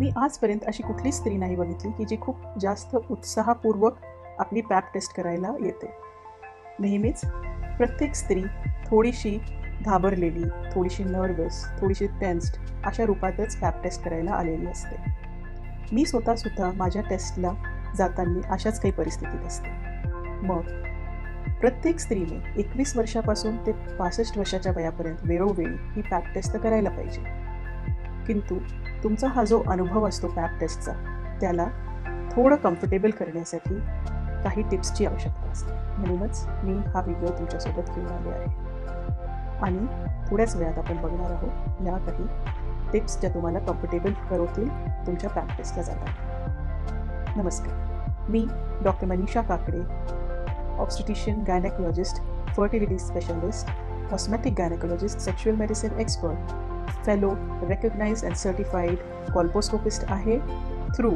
मी आजपर्यंत अशी कुठलीच स्त्री नाही बघितली की जी खूप जास्त उत्साहपूर्वक आपली पॅप टेस्ट करायला येते. नेहमीच प्रत्येक स्त्री थोडीशी घाबरलेली थोडीशी नर्वस थोडीशी टेन्स्ड अशा रूपातच पॅप टेस्ट करायला आलेली असते. मी स्वतःसुद्धा माझ्या टेस्टला जाताना अशाच काही परिस्थितीत असते. मग प्रत्येक स्त्रीने एकवीस वर्षापासून ते पासष्ट वर्षाच्या वयापर्यंत वेळोवेळी ही पॅप टेस्ट करायला पाहिजे. किंतु तुमचा हा जो अनुभव असतो पॅप टेस्टचा त्याला थोडं कम्फर्टेबल करण्यासाठी काही टिप्सची आवश्यकता असते. म्हणूनच मी हा व्हिडिओ तुमच्यासोबत घेऊन आले आहे. आणि थोड्याच वेळात आपण बघणार आहोत या काही टिप्स ज्या तुम्हाला कम्फर्टेबल करवतील तुमच्या पॅप टेस्टला जातात. नमस्कार. मी doctor Manisha Kakade obstetrician gynaecologist fertility specialist cosmetic gynaecologist sexual medicine expert fellow recognise and certified colposcopist आहे through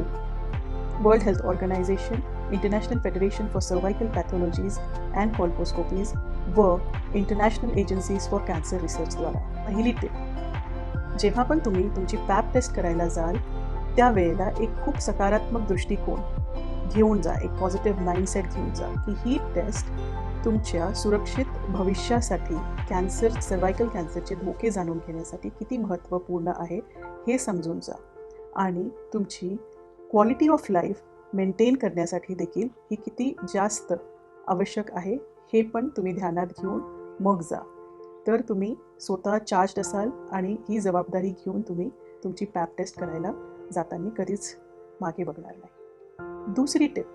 World Health Organization International Federation for Cervical Pathologies and Colposcopies व international agencies for cancer रिसर्चद्वारा पहिली tip जेव्हा पण तुम्ही तुमची Pap taste करायला जाल त्यावेळेला एक खूप सकारात्मक दृष्टिकोन घेऊन जा एक पॉझिटिव्ह माइंडसेट घेऊन जा की ही टेस्ट तुमच्या सुरक्षित भविष्यासाठी कॅन्सर सर्वायकल कॅन्सरचे धोके जाणून घेण्यासाठी किती महत्त्वपूर्ण आहे हे समजून जा. आणि तुमची क्वालिटी ऑफ लाईफ मेंटेन करण्यासाठी देखील ही किती जास्त आवश्यक आहे हे पण तुम्ही ध्यानात घेऊन मग जा. तर तुम्ही स्वतः चार्ज असाल आणि ही जबाबदारी घेऊन तुम्ही तुमची पॅप टेस्ट करायला जाताना कधीच मागे बघणार नाही. दुसरी टिप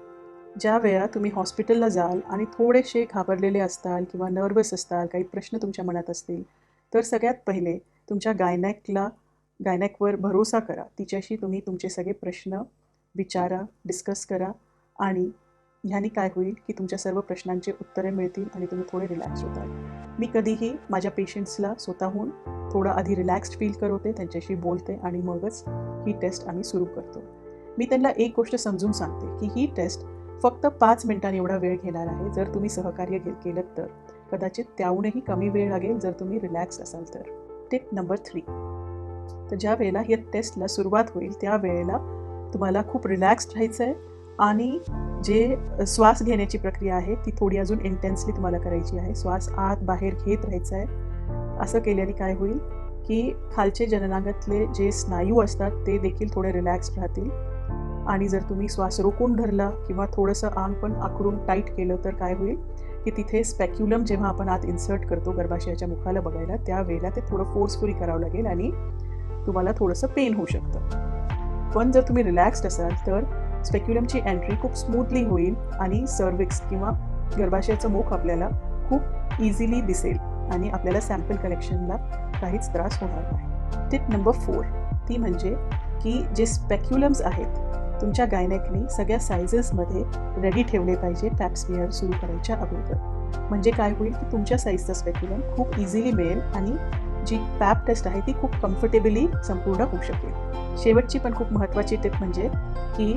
ज्या वेळा तुम्ही हॉस्पिटलला जाल आणि थोडेसे घाबरलेले असताल किंवा नर्वस असताल काही प्रश्न तुमच्या मनात असतील तर सगळ्यात पहिले तुमच्या गायनॅकला गायनॅकवर भरोसा करा. तिच्याशी तुम्ही तुमचे सगळे प्रश्न विचारा डिस्कस करा आणि ह्यानी काय होईल की तुमच्या सर्व प्रश्नांचे उत्तरे मिळतील आणि तुम्ही थोडे रिलॅक्स होताल. मी कधीही माझ्या पेशंट्सला स्वतःहून थोडं आधी रिलॅक्स्ड फील करवते त्यांच्याशी बोलते आणि मगच ही टेस्ट आम्ही सुरू करतो. मी त्यांना एक गोष्ट समजून सांगते की ही टेस्ट फक्त पाच मिनिटांनी एवढा वेळ घेणार आहे जर तुम्ही सहकार्य घे केलं तर. कदाचित त्याहूनही कमी वेळ लागेल जर तुम्ही रिलॅक्स असाल तर. टिप नंबर थ्री तर ज्या वेळेला या टेस्टला सुरुवात होईल त्या वेळेला तुम्हाला खूप रिलॅक्स्ड राहायचं आहे आणि जे श्वास घेण्याची प्रक्रिया आहे ती थोडी अजून इंटेन्सली तुम्हाला करायची आहे. श्वास आत बाहेर घेत राहायचं आहे असं केल्याने काय होईल की खालचे जननांगातले जे स्नायू असतात ते देखील थोडे रिलॅक्स राहतील. आणि जर तुम्ही श्वास रोखून धरला किंवा थोडंसं आंग पण आखडून टाईट केलं तर काय होईल? की तिथे स्पॅक्युलम जेव्हा आपण आत इन्सर्ट करतो गर्भाशयाच्या मुखाला बघायला त्यावेळेला ते थोडं फोर्सफुली करावं लागेल आणि तुम्हाला थोडंसं पेन होऊ शकतं. पण जर तुम्ही रिलॅक्स्ड असाल तर स्पेक्युलमची एंट्री खूप स्मूथली होईल आणि सर्विक्स किंवा गर्भाशयाचं मुख आपल्याला खूप इझिली दिसेल आणि आपल्याला सॅम्पल कलेक्शनला काहीच त्रास होणार नाही. टिप नंबर फोर ती म्हणजे की जे स्पेक्युलम्स आहेत तुमच्या गायनॅकने सगळ्या सायझेसमध्ये रेडी ठेवले पाहिजे पॅप्समिअर सुरू करायच्या अगोदर. म्हणजे काय होईल की तुमच्या साईजचा स्पेक्युलम खूप इझिली मिळेल आणि जी पॅप टेस्ट आहे ती खूप कम्फर्टेबली संपूर्ण होऊ शकेल. शेवटची पण खूप महत्त्वाची टिप म्हणजे की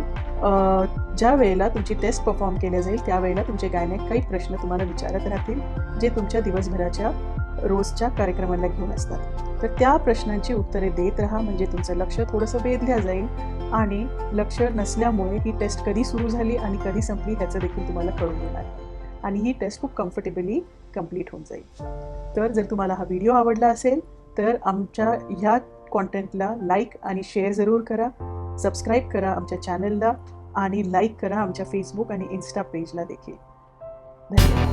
ज्या वेळेला तुमची टेस्ट परफॉर्म केली जाईल त्यावेळेला तुमचे गायनेक काही प्रश्न तुम्हाला विचारत राहतील जे तुमच्या दिवसभराच्या रोजच्या कार्यक्रमाला घेऊन असतात. तर त्या प्रश्नांची उत्तरे देत राहा म्हणजे तुमचं लक्ष थोडंसं वेधल्या जाईल आणि लक्ष नसल्यामुळे ही टेस्ट कधी सुरू झाली आणि कधी संपली ह्याचं देखील तुम्हाला कळून येणार. आणि ही टेस्ट खूप कम्फर्टेबली कंप्लीट होऊन जाईल. तर जर तुम्हाला हा व्हिडिओ आवडला असेल तर आमच्या ह्या कॉन्टेंटला लाईक आणि शेअर जरूर करा सबस्क्राईब करा आमच्या चॅनलला आणि लाईक करा आमच्या फेसबुक आणि इन्स्टा पेजला देखील. धन्यवाद.